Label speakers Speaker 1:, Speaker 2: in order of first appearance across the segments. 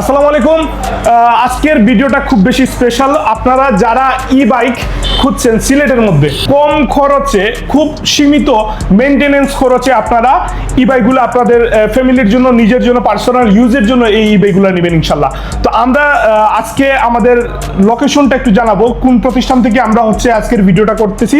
Speaker 1: আসসালামু আলাইকুম। আজকের ভিডিওটা খুব বেশি স্পেশাল আপনারা যারা ই বাইক খুঁজছেন সিলেটের মধ্যে, কম খরচে, খুব সীমিত মেনটেনেন্স খরচে আপনারা ই বাইকগুলো আপনাদের ফ্যামিলির জন্য, নিজের জন্য পার্সোনাল ইউজের জন্য এই ই বাইকগুলো নেবেন ইনশাল্লাহ। তো আমরা আজকে আমাদের লোকেশনটা একটু জানাব, কোন প্রতিষ্ঠান থেকে আমরা হচ্ছে আজকের ভিডিওটা করতেছি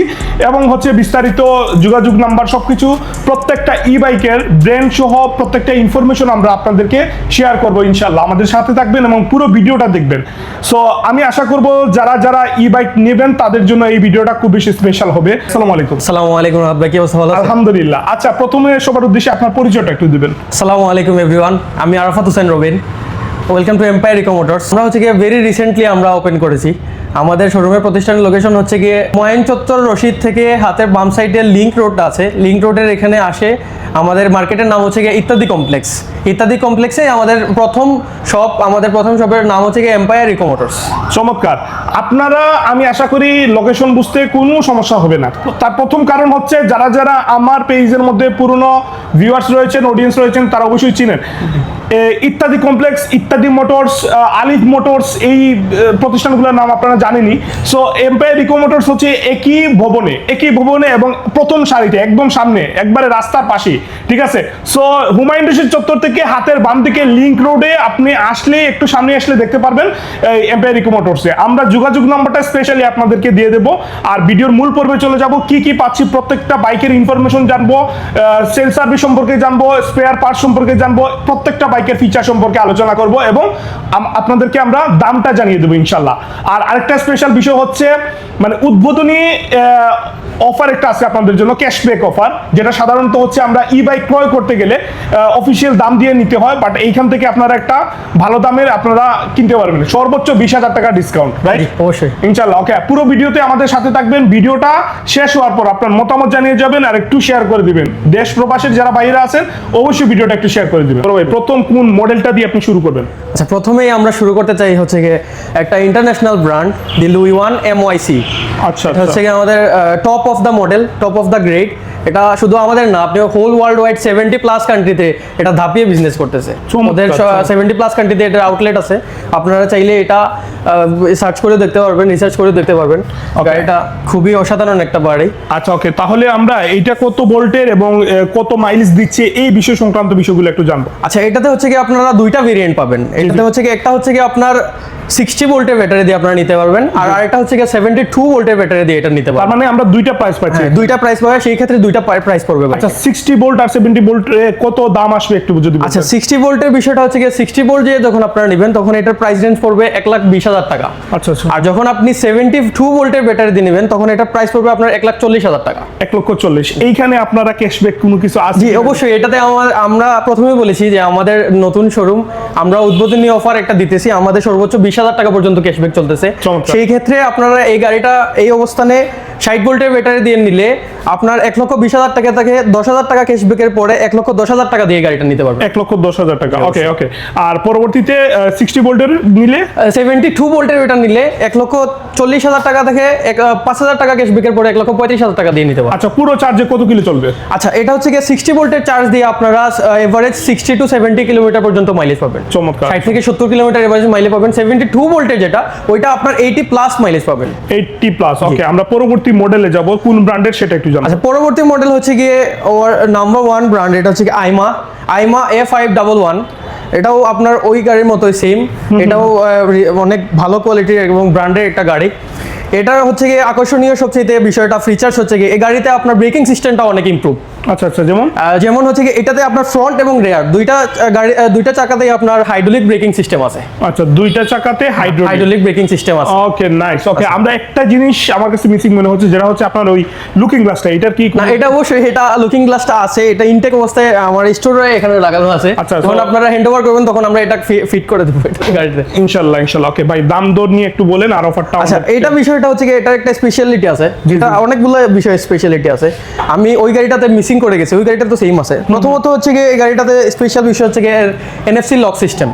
Speaker 1: এবং হচ্ছে বিস্তারিত যোগাযোগ নাম্বার সবকিছু, প্রত্যেকটা ই বাইকের ব্র্যান্ড সহ প্রত্যেকটা ইনফরমেশন আমরা আপনাদেরকে শেয়ার করব ইনশাল্লাহ। আমাদের সাথে থাকবেন এবং পুরো ভিডিওটা দেখবেন। সো আমি আশা করব যারা যারা ই বাইক নেবেন তাদের জন্য এই ভিডিওটা খুব বেশি স্পেশাল হবে। আসসালামু আলাইকুম।
Speaker 2: সালামু আলাইকুম ভাই কি অবস্থা? ভালো
Speaker 1: আলহামদুলিল্লাহ। আচ্ছা প্রথমে সবার উদ্দেশ্যে আপনার পরিচয়টা একটু দিবেন।
Speaker 2: সালামু আলাইকুম এভরিওয়ান আমি Arafat Hossain Robin. Welcome to Empire Eco Motors আমরা হচ্ছে গিয়ে ভেরি রিসেন্টলি আমরা ওপেন করেছি। আমাদের শোরুমের প্রতিষ্ঠানের লোকেশন হচ্ছে গিয়ে ময়ন চত্বর রশিদ থেকে হাতের বাম সাইডে লিঙ্ক রোডটা আছে। লিঙ্ক রোডের এখানে আসে আমাদের মার্কেটের নাম হচ্ছে গিয়ে ইত্যাদি কমপ্লেক্স ইত্যাদি কমপ্লেক্সে আমাদের প্রথম শপ আমাদের প্রথম শপের নাম হচ্ছে গিয়ে এম্পায়ার ইকোমোটর্স
Speaker 1: চমৎকার। আপনারা, আমি আশা করি লোকেশন বুঝতে কোনো সমস্যা হবে না। তার প্রথম কারণ হচ্ছে, যারা যারা আমার পেজের মধ্যে পুরনো ভিউয়ার্স রয়েছেন অডিয়েন্স রয়েছেন, তারা অবশ্যই চিনেন। ইত্যাদি কমপ্লেক্স ইত্যাদি মোটরস আলিফ মোটরস এই প্রতিষ্ঠানগুলোর নাম আপনারা জানেনই। সো এম্পায়ার ইকো মোটরস হচ্ছে একই ভবনে একই ভবনে এবং প্রথম সারিতে, একদম সামনে, একবারে রাস্তার পাশে ঠিক আছে? সো হুমায়ুন রশিদ চত্বর থেকে হাতের বাম দিকে লিংক রোডে আপনি আসলে, একটু সামনে আসলে দেখতে পারবেন এম্পায়ার ইকো মোটরসে আমরা যোগাযোগ নাম্বারটা স্পেশালি আপনাদেরকে দিয়ে দেবো। আর ভিডিওর মূল পর্বে চলে যাব। কি কি পাচ্ছি, প্রত্যেকটা বাইকের ইনফরমেশন জানব সেল সার্ভিস সম্পর্কে জানব স্পেয়ার পার্ট সম্পর্কে জানব, প্রত্যেকটা বাইকের ফিচার সম্পর্কে আলোচনা করব এবং আপনাদেরকে আমরা দামটা জানিয়ে দেবো ইনশাল্লাহ। আর আরেকটা স্পেশাল বিষয় হচ্ছে মানে উদ্বোধনী অফার একটা আছে আপনাদের জন্য ক্যাশব্যাক অফার যেটা সাধারণত হচ্ছে আমরা ই বাইক ক্রয় করতে গেলে অফিসিয়াল দাম দিয়ে নিতে হয় বাট এইখান থেকে আপনারা একটা ভালো দামের আপনারা কিনতে পারবেন। সর্বোচ্চ বিশ হাজার টাকা ডিসকাউন্ট রাইট
Speaker 2: অবশ্যই।
Speaker 1: ইনশাল্লাহ ওকে পুরো ভিডিওতে আমাদের সাথে থাকবেন ভিডিওটা শেষ হওয়ার পর আপনার মতামত জানিয়ে যাবেন আর একটু শেয়ার করে দিবেন। দেশ প্রবাসের যারা বাইরে আছেন অবশ্যই ভিডিওটা একটু শেয়ার করে দিবেন। প্রথম কোন মডেলটা দিয়ে আপনি শুরু করবেন?
Speaker 2: আচ্ছা প্রথমেই আমরা শুরু করতে চাই হচ্ছে গিয়ে একটা international brand the Louie one M YC
Speaker 1: আচ্ছা
Speaker 2: হচ্ছে গিয়ে আমাদের top of the model top of the grade এটা শুধু আমাদের না আপনি whole world wide seventy plus কান্ট্রিতে এটা ধাপিয়ে বিজনেস করতেছে। ওদের সেভেন্টি প্লাস কান্ট্রিতে এটার আউটলেট আছে। আপনারা চাইলে এটা সার্চ করে দেখতে পারবেন রিসার্চ করে দেখতে পারবেন। গাড়িটা খুবই অসাধারণ একটা বাড়ি।
Speaker 1: আচ্ছা ওকে তাহলে আমরা এইটা কত ভোল্টের এবং কত মাইলেজ দিচ্ছে এই বিষয় সংক্রান্ত বিষয়গুলো একটু জানব।
Speaker 2: আচ্ছা এটাতে হচ্ছে কি আপনারা দুইটা ভেরিয়েন্ট পাবেন। এটাতে হচ্ছে কি একটা হচ্ছে কি আপনার সিক্সটি ভোল্টের ব্যাটারি দিয়ে আপনারা নিতে পারবেন আর আরেকটা হচ্ছে কি সেভেন্টি টু ভোল্টের ব্যাটারি দিয়ে এটা নিতে পারবেন।
Speaker 1: মানে আমরা দুইটা প্রাইস পাচ্ছি।
Speaker 2: হ্যাঁ, দুইটা প্রাইস পাবে সেই ক্ষেত্রে দুইটা প্রাইস পড়বে
Speaker 1: আচ্ছা সিক্সটি ভোল্ট আর সেভেন্টি ভোল্ট কত দাম আসবে একটু যদি
Speaker 2: আচ্ছা সিক্সটি ভোল্টের বিষয়টা হচ্ছে গিয়ে সিক্সটি ভোল্ট যে যখন আপনারা নেবেন তখন এটার প্রাইস রেঞ্জ পড়বে এক লাখ বিশ হাজার টাকা।
Speaker 1: আচ্ছা আচ্ছা।
Speaker 2: আর যখন আপনি সেভেন্টি টু ভোল্টের ব্যাটারি দিয়ে নেবেন তখন এটার প্রাইস পড়বে আপনার এক লাখ চল্লিশ হাজার টাকা।
Speaker 1: এক লক্ষ চল্লিশ। এইখানে আপনারা ক্যাশব্যাক কোনো কিছু আছে
Speaker 2: জি অবশ্যই। এটাতে আমার প্রথমে বলেছি যে আমাদের নতুন শোরুম আমরা উদ্বোধনী অফার একটা দিতেছি। আমাদের সর্বোচ্চ বিশ হাজার টাকা পর্যন্ত ক্যাশব্যাক চলতেছে। সেই ক্ষেত্রে আপনারা এই গাড়িটা এই অবস্থানে ষাট ভোল্টের ব্যাটারি দিয়ে নিলে আপনার এক লক্ষ বিশ হাজার টাকা থেকে দশ হাজার টাকা ক্যাশব্যাকের পরে এক লক্ষ দশ হাজার টাকা দিয়ে গাড়িটা নিতে পারবেন।
Speaker 1: এক লক্ষ দশ হাজার টাকা। ওকে ওকে আর পরবর্তীতে সিক্সটি ভোল্টের নিলে?
Speaker 2: সেভেন্টি টু ভোল্টের এটা নিলে এক লক্ষ চল্লিশ হাজার টাকা থেকে এক পাঁচ হাজার টাকা ক্যাশব্যাকের পরে এক লক্ষ পঁয়ত্রিশ হাজার টাকা দিয়ে নিতে পারবেন।
Speaker 1: আচ্ছা পুরো চার্জে কত কিলো চলবে?
Speaker 2: আচ্ছা এটা হচ্ছে গিয়ে সিক্সটি ভোল্টের চার্জ দিয়ে আপনারা average sixty to seventy kilometre পর্যন্ত মাইলেজ পাবেন।
Speaker 1: চমৎকার।
Speaker 2: ষাট থেকে সত্তর কিলোমিটার এভারেজ মাইলেজ পাবেন। সেভেন্টি টু ভোল্টের যেটা ওইটা আপনার এইটি প্লাস মাইলেজ পাবেন।
Speaker 1: এইটটি প্লাস ওকে আমরা পরবর্তী মডেলে যাব। কোন ব্র্যান্ডের সেটা একটু জানো।
Speaker 2: আচ্ছা পরবর্তী মডেল হচ্ছে গিয়ে ওর নাম্বার ওয়ান ব্র্যান্ড এটা হচ্ছে Aima Aima A five double one এটাও আপনার ওই গাড়ির মতোই সেম এটাও অনেক ভালো কোয়ালিটির এবং ব্র্যান্ডের একটা গাড়ি। এটা হচ্ছে গিয়ে আকর্ষণীয় সবচেয়ে বিষয়টা ফিচার্স হচ্ছে গিয়ে এই গাড়িতে আপনার ব্রেকিং সিস্টেমটা অনেক ইমপ্রুভ
Speaker 1: আচ্ছা আচ্ছা যেমন?
Speaker 2: যেমন হচ্ছে কি এটাতে আপনার ফ্রন্ট এবং রেয়ার দুইটা গাড়ি দুইটা চাকাতেই আপনার হাইড্রোলিক ব্রেকিং সিস্টেম আছে।
Speaker 1: আচ্ছা দুইটা চাকাতে হাইড্রোলিক
Speaker 2: ব্রেকিং সিস্টেম আছে।
Speaker 1: ওকে নাইস ওকে আমরা একটা জিনিস আমার কাছে মিসিং মনে হচ্ছে যেটা হচ্ছে আপনার ওই লুকিং গ্লাসটা এটার কি
Speaker 2: না এটা অবশ্যই এটা লুকিং গ্লাসটা আছে এটা ইনটেক অবস্থায় আমার স্টোরে এখানে লাগানো আছে।
Speaker 1: আচ্ছা,
Speaker 2: যখন আপনারা হ্যান্ড ওভার করবেন তখন আমরা এটা ফিট করে দেবো গাড়িতে।
Speaker 1: ইনশাল্লাহ ইনশাল্লাহ ওকে ভাই দাম দর নিয়ে একটু বলেন আর অফারটা
Speaker 2: আচ্ছা এটা বিষয়টা হচ্ছে কি এটার একটা স্পেশালিটি আছে। যেটা অনেকগুলো বিষয় স্পেশালিটি আছে। আমি ওই গাড়িটাতে মিসিং করে গেছি ওই গাড়িটা তো সেম আছে। প্রথমত হচ্ছে কি এই গাড়িটাতে স্পেশাল বিষয় হচ্ছে কি এনএফসি লক সিস্টেম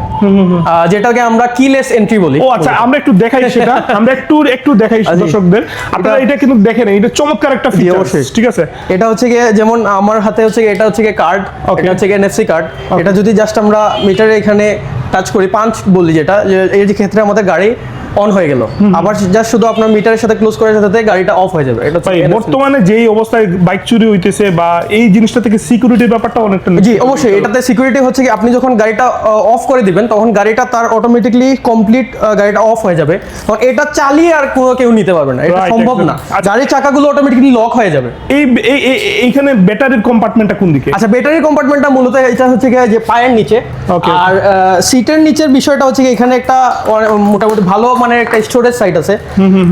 Speaker 2: যেটাকে আমরা কিলেস এন্ট্রি বলি।
Speaker 1: ও আচ্ছা আমরা একটু দেখাই সেটা। আমরা একটু একটু দেখাই দর্শকদের। আপনারা এটা কিন্তু দেখেন এটা চমৎকার একটা ফিচার ঠিক আছে?
Speaker 2: এটা হচ্ছে গিয়ে যেমন আমার হাতে হচ্ছে গিয়ে এটা হচ্ছে গিয়ে কার্ড এটা হচ্ছে গিয়ে এনএফসি কার্ড এটা যদি জাস্ট আমরা মিটারে এখানে টাচ করি পাঁচ বলি যেটা এই যে ক্ষেত্রে আমাদের গাড়ি অন হয়ে গেল। আবার জাস্ট শুধু আপনার মিটারের সাথে ক্লোজ করে সাথে গাড়িটা অফ হয়ে যাবে। এটা
Speaker 1: বর্তমানে যেই অবস্থায় বাইক চুরি হইতেছে বা এই জিনিসটা থেকে সিকিউরিটির ব্যাপারটা অনেকটা
Speaker 2: জি অবশ্যই। এটাতে সিকিউরিটি হচ্ছে কি আপনি যখন গাড়িটা অফ করে দিবেন তখন গাড়িটা তার অটোমেটিকলি কমপ্লিট গাড়িটা অফ হয়ে যাবে। তখন এটা চালিয়ে আর কোনো কেউ নিতে পারবে না। এটা সম্ভব না।
Speaker 1: আচ্ছা।
Speaker 2: গাড়ির চাকাগুলো অটোমেটিকলি লক হয়ে যাবে।
Speaker 1: এই এই- এই- এইখানে ব্যাটারির কম্পার্টমেন্টটা কোন দিকে?
Speaker 2: আচ্ছা ব্যাটারি কম্পার্টমেন্টটা মূলত এটা হচ্ছে গিয়ে যে পায়ের নিচে. আর সিটের নিচের বিষয়টা হচ্ছে কি এখানে একটা মোটামুটি ভালো মানে একটা স্টোরেজ সাইট আছে।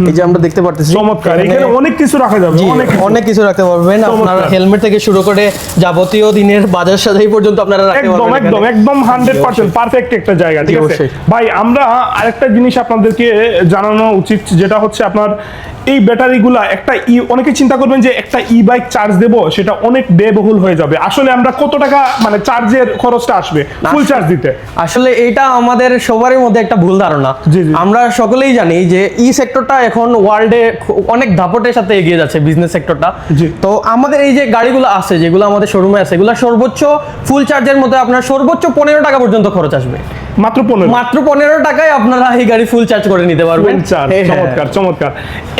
Speaker 2: এই যে আমরা দেখতে পারতেছি।
Speaker 1: চমৎকার
Speaker 2: এখানে-
Speaker 1: অনেক কিছু রাখা যাবে অনেক
Speaker 2: অনেক কিছু রাখতে পারবেন। আপনার হেলমেট থেকে শুরু করে যাবতীয় দিনের বাজার সাজাই পর্যন্ত আপনারা রাখতে পারবেন
Speaker 1: একদম। একদম হান্ড্রেড পার্সেন্ট পারফেক্ট একটা জায়গা ঠিক আছে? ভাই আমরা আরেকটা জিনিস আপনাদেরকে জানানো উচিত যেটা হচ্ছে আপনার এই ব্যাটারিগুলা একটা ই অনেকে চিন্তা করবেন যে একটা ই বাইক চার্জ দেবো সেটা অনেক ব্যয়বহুল হয়ে যাবে। আসলে আমরা কত টাকা মানে চার্জের খরচটা আসবে ফুল চার্জ দিতে?
Speaker 2: আসলে এটা আমাদের সবারই মধ্যে একটা ভুল ধারণা। আমরা সকলেই জানি যে ই সেক্টরটা এখন ওয়ার্ল্ডে অনেক দাপটের সাথে এগিয়ে যাচ্ছে বিজনেস সেক্টরটা। তো আমাদের এই যে গাড়িগুলো আছে যেগুলো আমাদের শোরুমে আছে এগুলো সর্বোচ্চ ফুল চার্জের মধ্যে আপনার সর্বোচ্চ পনেরো টাকা পর্যন্ত খরচ আসবে
Speaker 1: মাত্র পনেরো।
Speaker 2: মাত্র পনেরো টাকায় আপনারা এই গাড়ি ফুল চার্জ করে নিতে পারবেন।
Speaker 1: চার্জ
Speaker 2: হ্যাঁ,
Speaker 1: চমৎকার চমৎকার।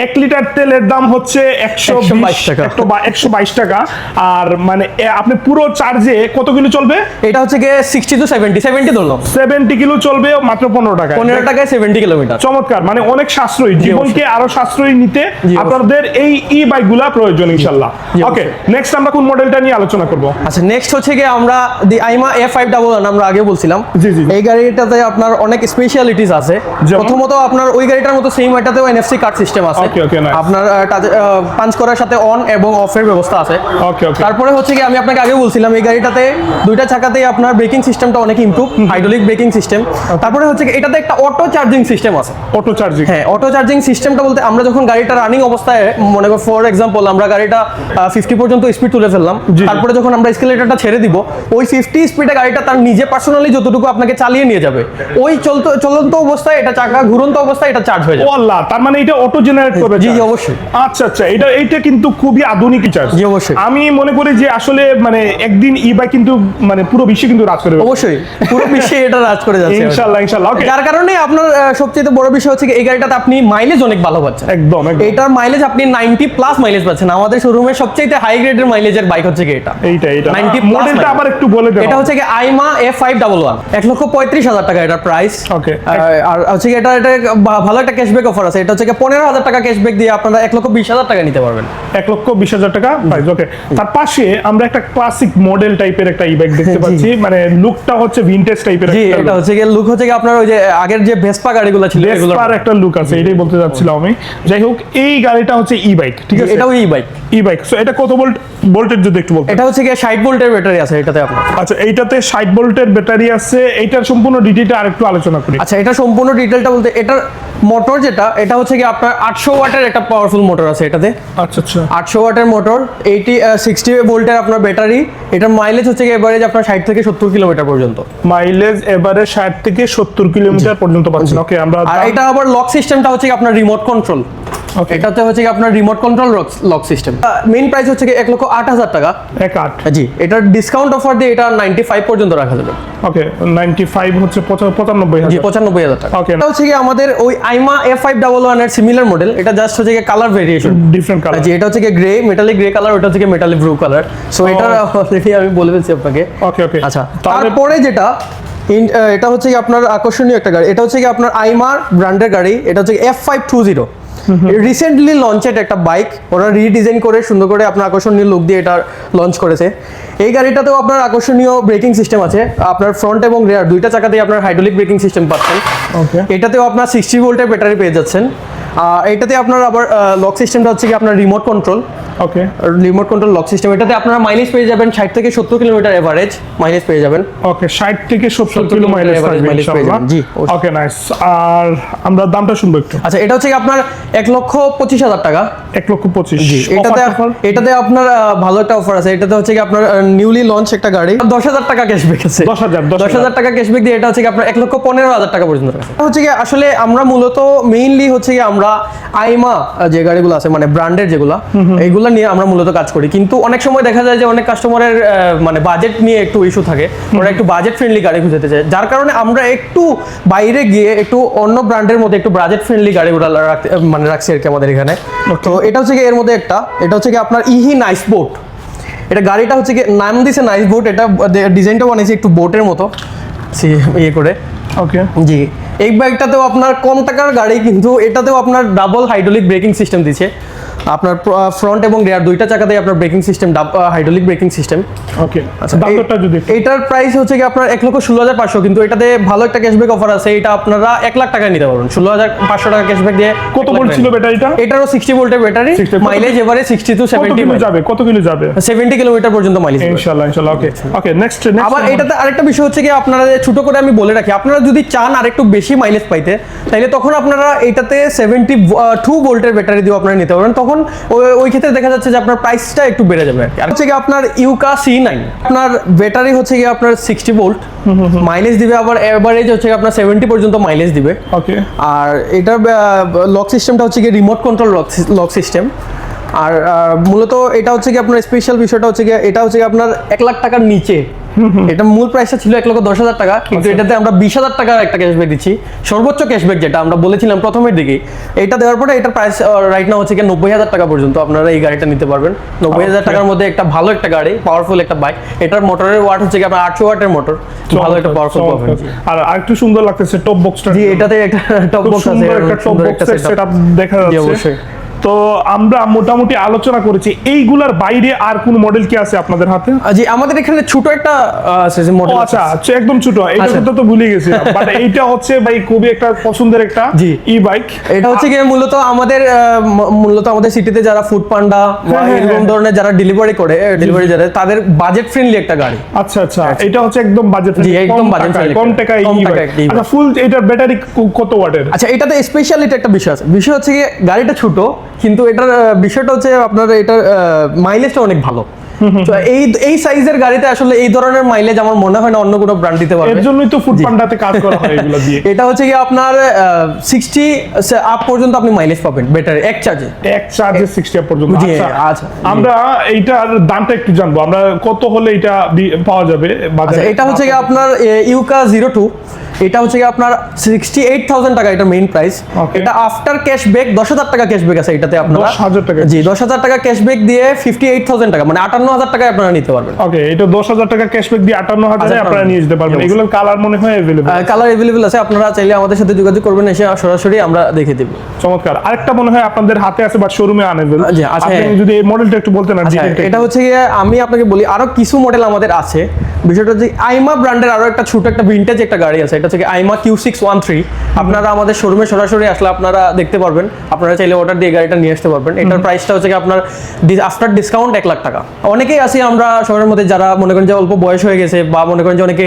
Speaker 1: এক লিটার তেলের দাম হচ্ছে একশো
Speaker 2: 122 টাকা।
Speaker 1: একশো বাইশ টাকা। আর মানে আপনি পুরো চার্জে কত কিলো চলবে?
Speaker 2: এটা হচ্ছে গিয়ে সিক্সটি টু সেভেন্টি সেভেন্টি ধরলো
Speaker 1: সেভেন্টি কিলো চলবে মাত্র পনেরো টাকা
Speaker 2: পনেরো টাকায় সেভেন্টি কিলোমিটার
Speaker 1: চমৎকার মানে অনেক সাশ্রয়ী জীবনকে আরও সাশ্রয়ী নিতে আপনাদের এই ই বাইকগুলা প্রয়োজন ইনশাল্লাহ ওকে নেক্সট আমরা কোন মডেলটা নিয়ে আলোচনা করব?
Speaker 2: আচ্ছা নেক্সট হচ্ছে গিয়ে আমরা দি আইমা এ ফাইভ ডাবল আমরা আগে বলছিলাম।
Speaker 1: জি, জি।
Speaker 2: গাড়িটাতে আপনার অনেক স্পেশালিটিস আছে। প্রথমত আপনার ওই গাড়িটার মতো সেম এটাতেও এনএফসি কার্ড সিস্টেম আছে. আপনার পাঞ্চ করার সাথে অন এবং অফের ব্যবস্থা আছে. তারপরে হচ্ছে কি আমি আপনাকে আগে বলছিলাম এই গাড়িটাতে দুইটা চাকাতেই আপনার ব্রেকিং সিস্টেমটা অনেক ইমপ্রুভ হাইড্রোলিক ব্রেকিং সিস্টেম তারপরে হচ্ছে কি এটাতে একটা অটো চার্জিং সিস্টেম আছে।
Speaker 1: অটো চার্জিং
Speaker 2: হ্যাঁ অটো চার্জিং সিস্টেমটা বলতে আমরা যখন গাড়িটা রানিং অবস্থায় মনে করো ফর এক্সাম্পল আমরা গাড়িটা ফিফটি পর্যন্ত স্পিড তুলে ফেললাম তারপরে যখন আমরা স্কেলেটারটা ছেড়ে দিব ওই ফিফটি স্পিডে গাড়িটা তার নিজে পার্সোনালি যতটুকু আপনাকে চালিয়ে নিয়ে যাবে। ওই চলতো চলন্ত অবস্থায় এটা চাকা ঘুরন্ত অবস্থায় এটা চার্জ হয়ে যাবে।
Speaker 1: আল্লাহ তার মানে এটা অটো জেনারেট করবে
Speaker 2: জি, অবশ্যই।
Speaker 1: আচ্ছা আচ্ছা এটা এটা কিন্তু খুবই আধুনিক চার্জ
Speaker 2: জি, অবশ্যই।
Speaker 1: আমি মনে করি যে আসলে মানে একদিন ই বাইক কিন্তু মানে পুরো বিশ্বে কিন্তু রাজ করে
Speaker 2: অবশ্যই পুরো বিশ্বে এটা রাজ করে যাচ্ছে।
Speaker 1: ইনশাল্লাহ ইনশাল্লাহ ওকে
Speaker 2: যার কারণে আপনার সবচেয়ে বড় বিষয় হচ্ছে এই গাড়িটাতে আপনি মাইলেজ অনেক ভালো পাচ্ছেন।
Speaker 1: একদম একদম।
Speaker 2: এটার মাইলেজ আপনি নাইনটি প্লাস মাইলেজ পাচ্ছেন। আমাদের শোরুমে সবচেয়ে হাই গ্রেডের মাইলেজের বাইক হচ্ছে কি এটা।
Speaker 1: এইটা। এইটা
Speaker 2: 90
Speaker 1: মডেলটা আবার একটু বলে দেন।
Speaker 2: এটা হচ্ছে কি আইমা এফ ফাইভ ডাবল ওয়ান এক লক্ষ পঁয়ত্রিশ হাজার টাকা এটার প্রাইস
Speaker 1: Okay.
Speaker 2: আর হচ্ছে এটা এটা ভালো একটা ক্যাশব্যাক অফার আছে। এটা হচ্ছে পনেরো হাজার টাকা ক্যাশব্যাক দিয়ে আপনারা এক লক্ষ বিশ হাজার টাকা নিতে পারবেন।
Speaker 1: এক লক্ষ বিশ হাজার টাকা প্রাইস ওকে তার পাশে আমরা একটা ক্লাসিক মডেল টাইপের একটা ই বাইক দেখতে পাচ্ছি। মানে লুকটা হচ্ছে ভিনটেজ টাইপের
Speaker 2: জি এটা হচ্ছে কি লুক হচ্ছে কি আপনার ওই যে আগের যে ভেসপা গাড়িগুলো ছিল এগুলো
Speaker 1: ভেসপার একটা লুক আছে এটাই বলতে যাচ্ছিলাম আমি। যাই হোক এই গাড়িটা হচ্ছে ই বাইক ঠিক আছে?
Speaker 2: এটাও e bike
Speaker 1: e bike so এটা কত ভোল্ট ভোল্টেজ যদি একটু বলতে
Speaker 2: এটা হচ্ছে কি ষাট ভোল্টের ব্যাটারি আছে এটাতে আপনার।
Speaker 1: আচ্ছা এইটাতে ষাট ভোল্টের ব্যাটারি আছে এইটার সম্পূর্ণ ডিটেইলটা আরেকটু আলোচনা করি।
Speaker 2: আচ্ছা এটা সম্পূর্ণ ডিটেলটা বলতে এটার মোটর যেটা এটা হচ্ছে কি আপনার আটশো ওয়াটের একটা পাওয়ারফুল মোটর আছে এটাতে।
Speaker 1: আচ্ছা আচ্ছা।
Speaker 2: আটশো ওয়াটের মোটর এইটি সিক্সটি ভোল্টের আপনার ব্যাটারি এটার মাইলেজ হচ্ছে কি এভারেজ আপনার ষাট থেকে সত্তর কিলোমিটার পর্যন্ত।
Speaker 1: মাইলেজ এবারে ষাট থেকে সত্তর কিলোমিটার পর্যন্ত পাচ্ছেন। ওকে আমরা
Speaker 2: আর এটা আবার লক সিস্টেমটা হচ্ছে কি আপনার রিমোট কন্ট্রোল
Speaker 1: Okay.
Speaker 2: এটাতে হচ্ছে কি আপনার remote control lock system main price হচ্ছে কি এক লক্ষ আট হাজার টাকা।
Speaker 1: এক আট।
Speaker 2: জি। এটার ডিসকাউন্ট অফার দিয়ে এটা নাইনটি ফাইভ পর্যন্ত রাখা যাবে।
Speaker 1: ওকে নাইনটি ফাইভ হচ্ছে পঁচা- পঁচানব্বই
Speaker 2: জি পঁচানব্বই হাজার টাকা।
Speaker 1: Okay.
Speaker 2: এটা হচ্ছে কি আমাদের ওই আইমা এফ ফাইভ ডাবল ওয়ানের সিমিলার মডেল এটা জাস্ট হচ্ছে কালার ভেরিয়েশন
Speaker 1: ডিফারেন্ট কালার
Speaker 2: জি এটা হচ্ছে কি গ্রে মেটালিক গ্রে কালার ওটা হচ্ছে মেটালিক ব্লু কালার সো এটা অলরেডি আমি বলে ফেলছি আপনাকে।
Speaker 1: ওকে ওকে
Speaker 2: আচ্ছা তারপরে যেটা এটা হচ্ছে কি আপনার আকর্ষণীয় একটা গাড়ি। এটা হচ্ছে কি আপনার আইমার ব্র্যান্ডের গাড়ি। এটা হচ্ছে F five two zero. Recently launched একটা বাইক ওরা রিডিজাইন করে সুন্দর করে আপনার আকর্ষণীয় লুক দিয়ে এটা লঞ্চ করেছে। এই গাড়িটাতেও আপনার আকর্ষণীয় ব্রেকিং সিস্টেম আছে আপনার ফ্রন্ট এবং রেয়ার দুইটা চাকাতেই আপনার হাইড্রোলিক ব্রেকিং সিস্টেম পাচ্ছেন।
Speaker 1: ওকে
Speaker 2: এটাতেও আপনার সিক্সটি ভোল্টের ব্যাটারি পেয়ে যাচ্ছেন। এটাতে আপনার আবার লক সিস্টেমটা হচ্ছে কি আপনার remote control
Speaker 1: okay
Speaker 2: remote control lock system এটাতে আপনারা মাইলেজ পেয়ে যাবেন ষাট থেকে সত্তর কিলোমিটার এভারেজ মাইলেজ পেয়ে যাবেন।
Speaker 1: ওকে ষাট থেকে
Speaker 2: 70
Speaker 1: কিলো মাইলেজ থাকবে
Speaker 2: পেয়ে যাবেন, জি,
Speaker 1: ওকে নাইস আর আমরা দামটা শুনব একটু।
Speaker 2: আচ্ছা এটা হচ্ছে কি আপনার এক লক্ষ পঁচিশ হাজার টাকা।
Speaker 1: এক লক্ষ পঁচিশ।
Speaker 2: এটাতে এটাতে আপনার ভালো একটা অফার আছে। এটাতে হচ্ছে কি আপনার নিউলি লঞ্চ একটা গাড়ি। দশ হাজার টাকা ক্যাশব্যাক আছে।
Speaker 1: 10,000, 10,000
Speaker 2: টাকা ক্যাশব্যাক দিয়ে এটা হচ্ছে কি আপনার এক লক্ষ পনেরো হাজার টাকা পর্যন্ত হচ্ছে কি আসলে আমরা মূলত মেইনলি হচ্ছে কি আমরা আমরা আইমা যে গাড়িগুলো আছে মানে ব্র্যান্ডের যেগুলো এইগুলো নিয়ে আমরা মূলত কাজ করি। কিন্তু অনেক সময় দেখা যায় যে অনেক কাস্টমারের মানে বাজেট নিয়ে একটু ইস্যু থাকে ওরা একটু বাজেট ফ্রেন্ডলি গাড়ি খুঁজতে চায়। যার কারণে আমরা একটু বাইরে গিয়ে একটু অন্য ব্র্যান্ডের মধ্যে একটু বাজেট ফ্রেন্ডলি গাড়িগুলো রাখতে মানে রাখছি আর কি আমাদের এখানে। তো এটা হচ্ছে কি এর মধ্যে একটা এটা হচ্ছে কি আপনার ইহি নাইস বোট এটা গাড়িটা হচ্ছে কি নাম দিছে নাইস বোট এটা ডিজাইনটা বানিয়েছে একটু বোটের মতো। সে- ইয়ে করে।
Speaker 1: ওকে
Speaker 2: জি। এই বাইকটাতেও আপনার কম টাকার গাড়ি কিন্তু এটাতেও আপনার ডাবল হাইড্রোলিক ব্রেকিং সিস্টেম দিচ্ছে আপনার ফ্রন্ট এবং রেয়ার দুইটা চাকাতেই আপনার braking system hydraulic braking system
Speaker 1: okay দাম দরটা যদি
Speaker 2: এইটার প্রাইস হচ্ছে কি আপনার এক লক্ষ ষোলো হাজার পাঁচশো কিন্তু এটাতে ভালো একটা ক্যাশব্যাক অফার আছে এটা আপনারা এক লাখ টাকায় নিতে পারবেন। ষোলো হাজার পাঁচশো টাকা ক্যাশব্যাক দিয়ে
Speaker 1: কত বলছিল
Speaker 2: টাকা
Speaker 1: ব্যাটারিটা?
Speaker 2: এটারও সিক্সটি ভোল্টের ব্যাটারি মাইলেজ এবারে সিক্সটি টু সেভেন্টি
Speaker 1: কিলো যাবে? কত কিলো যাবে?
Speaker 2: সেভেন্টি কিলোমিটার পর্যন্ত মাইলেজ
Speaker 1: ইনশাআল্লাহ ইনশাআল্লাহ ওকে ওকে নেক্সট
Speaker 2: আবার এটাতে আরেকটা বিষয় হচ্ছে কি আপনারা ছোট করে আমি বলে রাখি আপনারা যদি চান আর একটু বেশি মাইলেজ পাইতে তাহলে তখন আপনারা এটাতে সেভেন্টি টু ভোল্টের ব্যাটারি দিয়ে আপনারা নিতে পারবেন। তখন ওই- ওই ক্ষেত্রে দেখা যাচ্ছে যে আপনার প্রাইসটা একটু বেড়ে যাবে আর হচ্ছে কি আপনার ইউকা সি নাইন আপনার ব্যাটারি হচ্ছে কি আপনার সিক্সটি ভোল্ট মাইলেজ দিবে আবার এভারেজ হচ্ছে কি আপনার সেভেন্টি পর্যন্ত মাইলেজ দিবে।
Speaker 1: ওকে
Speaker 2: আর এটার লক সিস্টেমটা হচ্ছে কি রিমোট কন্ট্রোল লক সিস্টেম আর মূলত এটা হচ্ছে কি আপনার স্পেশাল বিষয়টা হচ্ছে কি এটা হচ্ছে কি আপনার এক লাখ টাকার নিচে এটা মূল প্রাইসটা ছিল এক লক্ষ দশ হাজার টাকা কিন্তু এটাতে আমরা বিশ হাজার টাকার একটা ক্যাশব্যাক দিচ্ছি। সর্বোচ্চ ক্যাশব্যাক যেটা আমরা বলেছিলাম প্রথমের দিকে এটা দেওয়ার পরে এটার প্রাইস রাইট না হচ্ছে কি নব্বই হাজার টাকা পর্যন্ত। আপনারা এই গাড়িটা নিতে পারবেন। নব্বই হাজার টাকার মধ্যে একটা ভালো একটা গাড়ি পাওয়ারফুল একটা বাইক এটার মোটরের ওয়াট হচ্ছে কি আপনার আটশো ওয়াটের মোটর ভালো একটা পাওয়ারফুল পাবেন
Speaker 1: আর আরেকটু সুন্দর লাগতেছে টপ বক্সটা
Speaker 2: জি এটাতে একটা টপ বক্স আছে
Speaker 1: একটা টপ বক্সের সেটআপ দেখা যাচ্ছে।
Speaker 2: অবশ্যই।
Speaker 1: তো আমরা মোটামুটি আলোচনা করেছি। এইগুলার বাইরে আর কোন মডেল কি আছে আপনাদের হাতে?
Speaker 2: জি আমাদের এখানে ছোট একটা
Speaker 1: ও
Speaker 2: মডেল
Speaker 1: আচ্ছা আচ্ছা একদম ছোট। এটা
Speaker 2: আচ্ছা।
Speaker 1: কথা তো ভুলে গেছি। বাট এইটা হচ্ছে ভাই খুবই একটা পছন্দের একটা। ই বাইক
Speaker 2: এটা হচ্ছে কি মূলত আমাদের মূলত আমাদের সিটিতে যারা ফুড পান্ডা বা
Speaker 1: হ্যাঁ, হ্যাঁ,
Speaker 2: এরকম
Speaker 1: হ্যাঁ।
Speaker 2: ধরনের যারা ডেলিভারি করে ডেলিভারি যারা তাদের বাজেট ফ্রেন্ডলি একটা গাড়ি।
Speaker 1: আচ্ছা আচ্ছা এটা হচ্ছে একদম বাজেট
Speaker 2: জি, একদম budget friendly
Speaker 1: কম টাকায়
Speaker 2: কম টাকায়
Speaker 1: আচ্ছা ফুল এটার ব্যাটারি কত ওয়াটের
Speaker 2: আচ্ছা এটাতে স্পেশালিটি একটা বিষয় আছে। বিষয় হচ্ছে কি গাড়িটা ছোট কিন্তু এটার বিষয়টা হচ্ছে আপনার এটার মাইলেজটা অনেক ভালো। তো এই এই সাইজের গাড়িতে আসলে এই ধরনের মাইলেজ আমার মনে হয় না অন্য কোনো ব্র্যান্ড দিতে
Speaker 1: এর জন্যই তো ফুড পান্ডাতে কাজ করা হয় এগুলো দিয়ে।
Speaker 2: এটা হচ্ছে কি আপনার সিক্সটি আপ পর্যন্ত আপনি মাইলেজ পাবেন ব্যাটারি এক চার্জে
Speaker 1: এক চার্জে সিক্সটি পর্যন্ত। আচ্ছা
Speaker 2: আচ্ছা,
Speaker 1: আমরা এইটার দামটা একটু জানব। আমরা কত হলে এটা পাওয়া যাবে
Speaker 2: আচ্ছা
Speaker 1: বাজারে
Speaker 2: এটা হচ্ছে কি আপনার ইউকা জিরো টু এটা হচ্ছে কি আপনার সিক্সটি এইট থাউজেন্ড টাকা এটা মেইন প্রাইস এটা আফটার ক্যাশব্যাক দশ হাজার টাকা ক্যাশব্যাক আছে এটাতে আপনারা।
Speaker 1: 10,000 টাকা।
Speaker 2: জি দশ হাজার টাকা ক্যাশব্যাক দিয়ে ফিফটি এইট থাউজেন্ড টাকা মানে আটান্ন হাজার টাকা আপনারা নিতে পারবেন।
Speaker 1: ওকে এটা দশ হাজার টাকা ক্যাশব্যাক দিয়ে আটান্ন হাজারে আপনারা নিয়ে যেতে পারবেন। এগুলোর কালার মনে হয় অ্যাভেলেবল
Speaker 2: কালার অ্যাভেলেবল আছে আপনারা চাইলে আমাদের সাথে যোগাযোগ করবেন এসে সরাসরি আমরা দেখে দিব।
Speaker 1: চমৎকার। আরেকটা মনে হয় আপনাদের হাতে আছে বাট শোরুমে আনেবেল
Speaker 2: আচ্ছা,
Speaker 1: আপনি
Speaker 2: হ্যাঁ।
Speaker 1: যদি এই মডেলটা একটু বলতেন আর
Speaker 2: আচ্ছা এটা হচ্ছে আমি আপনাকে বলি আরও কিছু মডেল আমাদের আছে। বিষয়টা হচ্ছে আইমা ব্র্যান্ডের আরও একটা ছোট একটা ভিন্টেজ একটা গাড়ি আছে এটা হচ্ছে Aima Q six one three আপনারা আমাদের শোরুমে সরাসরি আসলে আপনারা দেখতে পারবেন আপনারা চাইলে অর্ডার দিয়ে গাড়িটা নিয়ে আসতে পারবেন। এটার প্রাইসটা হচ্ছে আপনার আফটার ডিসকাউন্ট এক লাখ টাকা। অনেকেই আছি আমরা শহরের মধ্যে যারা মনে করেন যে অল্প বয়স হয়ে গেছে বা মনে করেন যে অনেকে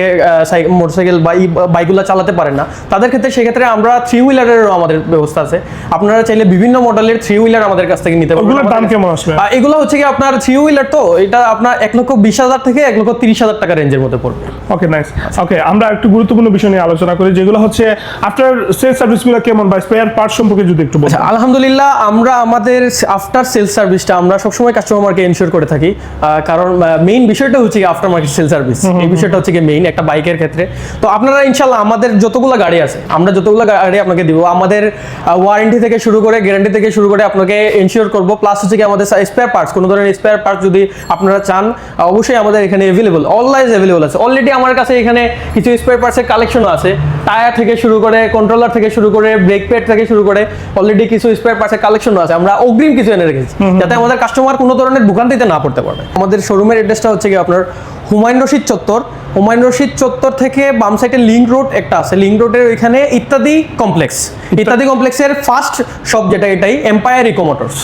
Speaker 2: মোটরসাইকেল বা বাইকগুলো চালাতে পারেন না তাদের ক্ষেত্রে সেক্ষেত্রে আমরা থ্রি হুইলারেরও আমাদের ব্যবস্থা আছে। আপনারা চাইলে বিভিন্ন মডেলের থ্রি হুইলার আমাদের কাছ থেকে নিতে পারবেন।
Speaker 1: দাম কেমন আসবে?
Speaker 2: এগুলো হচ্ছে কি আপনার থ্রি হুইলার তো এটা আপনার এক লক্ষ বিশ হাজার থেকে এক লক্ষ তিরিশ হাজার টাকা রেঞ্জের মধ্যে পড়বে।
Speaker 1: ওকে নাইস ওকে আমরা একটু গুরুত্বপূর্ণ বিষয় নিয়ে আলোচনা করি যেগুলো হচ্ছে আফটার সেল সার্ভিসগুলো কেমন বা স্পেয়ার পার্ট সম্পর্কে যদি একটু বলেন।
Speaker 2: আচ্ছা আলহামদুলিল্লাহ আমরা আমাদের আফটার সেল সার্ভিসটা আমরা সবসময় কাস্টমারকে এনশিওর করে থাকি। কারণ মেইন বিষয়টা হচ্ছে কি আফটার মার্কেট সেল সার্ভিস এই বিষয়টা হচ্ছে কি মেইন একটা বাইকের ক্ষেত্রে। তো আপনারা ইনশাল্লাহ আমাদের যতগুলো গাড়ি আছে আমরা যতগুলো গাড়ি আপনাকে দিব আমাদের ওয়ারেন্টি থেকে শুরু করে গ্যারান্টি থেকে শুরু করে আপনাকে এনশিওর করব প্লাস হচ্ছে কি আমাদের স্পেয়ার পার্টস কোনো ধরনের স্পেয়ার পার্টস যদি আপনারা চান অবশ্যই আমাদের এখানে অ্যাভেলেবল অলওয়েজ অ্যাভেলেবল আছে। অলরেডি আমার কাছে এখানে কিছু স্পেয়ার পার্টসের কালেকশনও আছে। টায়ার থেকে শুরু করে কন্ট্রোলার থেকে শুরু করে ব্রেক প্যাড থেকে শুরু করে অলরেডি কিছু স্পেয়ার পার্টসের কালেকশনও আছে। আমরা অগ্রিম কিছু এনে রেখেছি। যাতে আমাদের কাস্টমার কোনো ধরনের ভোগান্তিতে না পড়তে পারবে আমাদের শোরুমের অ্যাড্রেসটা হচ্ছে কি আপনার হুমায়ুন রশিদ চত্বর। হুমায়ুন রশিদ চত্বর থেকে বাম সাইডে লিঙ্ক রোড একটা আছে। লিঙ্ক রোডের ওইখানে ইত্যাদি কমপ্লেক্স ইত্যাদি কমপ্লেক্সের ফার্স্ট শপ যেটা এটাই এম্পায়ার ইকো মোটরস